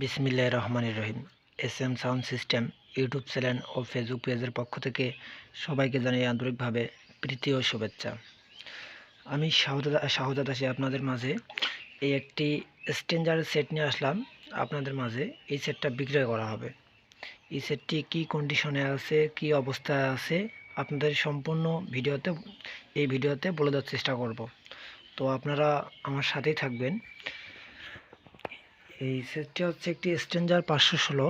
বিসমিল্লাহ রহমান রহিম। S M sound system, YouTube channel ও Facebook পেজের পক্ষ থেকে সবাইকে জানাই আন্তরিকভাবে প্রীতি ও শুভেচ্ছা। আমি শাহজাদা, শাহজাদ আসি আপনাদের মাঝে। এই একটি স্ট্রেঞ্জারের সেট নিয়ে আসলাম আপনাদের মাঝে। এই সেটটা বিক্রয় করা হবে। এই সেটটি কী কন্ডিশনে আছে, কী অবস্থায় আছে, আপনাদের সম্পূর্ণ ভিডিওতে, এই ভিডিওতে বলে দেওয়ার চেষ্টা করব। তো আপনারা আমার সাথেই থাকবেন। এই সেটটি হচ্ছে একটি স্ট্রেঞ্জার পাঁচশো ষোলো।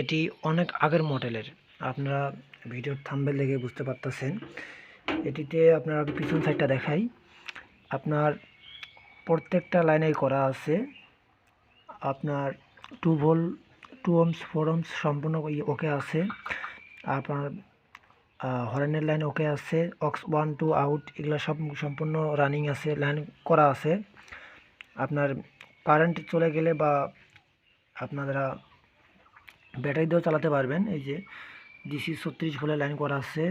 এটি অনেক আগের মডেলের। আপনারা ভিডিওর থাম্বেল দেখে বুঝতে পারতেছেন। এটিতে আপনার পিছন সাইডটা দেখাই। আপনার প্রত্যেকটা লাইনেই করা আছে। আপনার টু ভোল, টু ওমস ফোর ওমস সম্পূর্ণ ওকে আছে। আপনার হরেনের লাইন ওকে আছে। অক্স ওয়ান, টু, আউট, এগুলো সব সম্পূর্ণ রানিং আছে, লাইন করা আছে। আপনার কারেন্ট চলে গেলে বা আপনারা ব্যাটারি দিয়েও চালাতে পারবেন। এই যে ডিসি ছত্রিশ ভোল্টের লাইন করা আছে,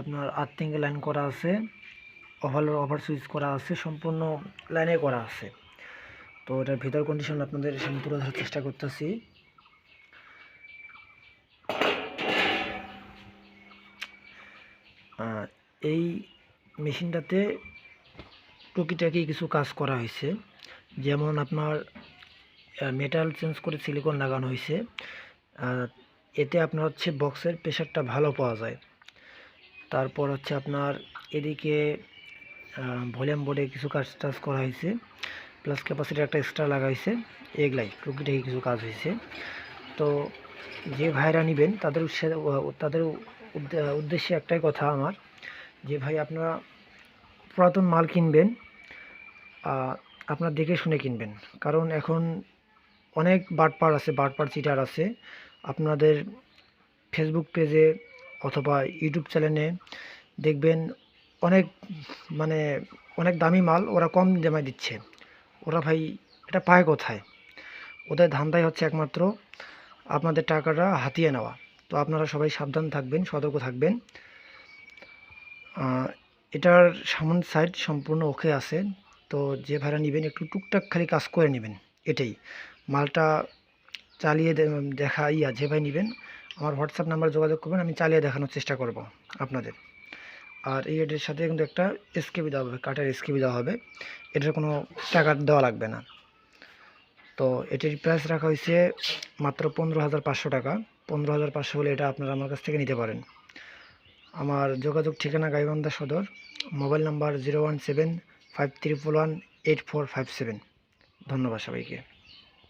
আপনার আর্থিংয়ের লাইন করা আছে ওভার ওভার সুইচ করা আছে, সম্পূর্ণ লাইনে করা আছে। তো এটার ভিতর কন্ডিশন আপনাদের সামনে তুলে ধরার চেষ্টা করতেছি। এই মেশিনটাতে টুকিটাকি কিছু কাজ করা হয়েছে। যেমন আপনার মেটাল চেঞ্জ করে সিলিকন লাগানো হয়েছে এতে আপনার হচ্ছে বক্সের প্রেশারটা ভালো পাওয়া যায়। তারপর হচ্ছে আপনার এদিকে ভলিউম বোর্ডে কিছু কাজ, টাজ করা হয়েছে প্লাস ক্যাপাসিটি একটা এক্সট্রা লাগা হয়েছে, এগুলাই টুকিটাকি কিছু কাজ হয়েছে। তো যে ভাইরা নেবেন, তাদের তাদের উদ্দেশ্যে একটাই কথা আমার, যে ভাই আপনারা পুরাতন মাল কিনবেন আপনারা দেখে শুনে কিনবেন। কারণ এখন অনেক বাটপার আছে, বাটপার চিটার আছে। আপনাদের ফেসবুক পেজে অথবা ইউটিউব চ্যানেলে দেখবেন অনেক মানে অনেক দামি মাল ওরা কম দামে দিচ্ছে। ওরা ভাই, এটা পায় কোথায়? ওদের ধান্দাই হচ্ছে একমাত্র আপনাদের টাকাটা হাতিয়ে নেওয়া। তো আপনারা সবাই সাবধান থাকবেন, সতর্ক থাকবেন। এটার সামন সাইড সম্পূর্ণ ওকে আছে। তো যে ভাড়া নেবেন একটু টুকটাক খালি কাজ করে নেবেন, এটাই। মালটা চালিয়ে দেখা ইয়া যে ভাই নেবেন, আমার হোয়াটসঅ্যাপ নাম্বার যোগাযোগ করবেন, আমি চালিয়ে দেখানোর চেষ্টা করব আপনাদের। আর এই এটার সাথে কিন্তু একটা এসকেবি দেওয়া হবে কাঠের এসকেবি দেওয়া হবে। এটার কোনো টাকা দেওয়া লাগবে না। তো এটির প্রাইস রাখা হয়েছে মাত্র পনেরো হাজার পাঁচশো টাকা। পনেরো হাজার পাঁচশো হলে এটা আপনারা আমার কাছ থেকে নিতে পারেন। আমার যোগাযোগ ঠিকানা Gaibandha Sadar, mobile number zero one seven five triple one eight four five seven ধন্যবাদ সবাইকে।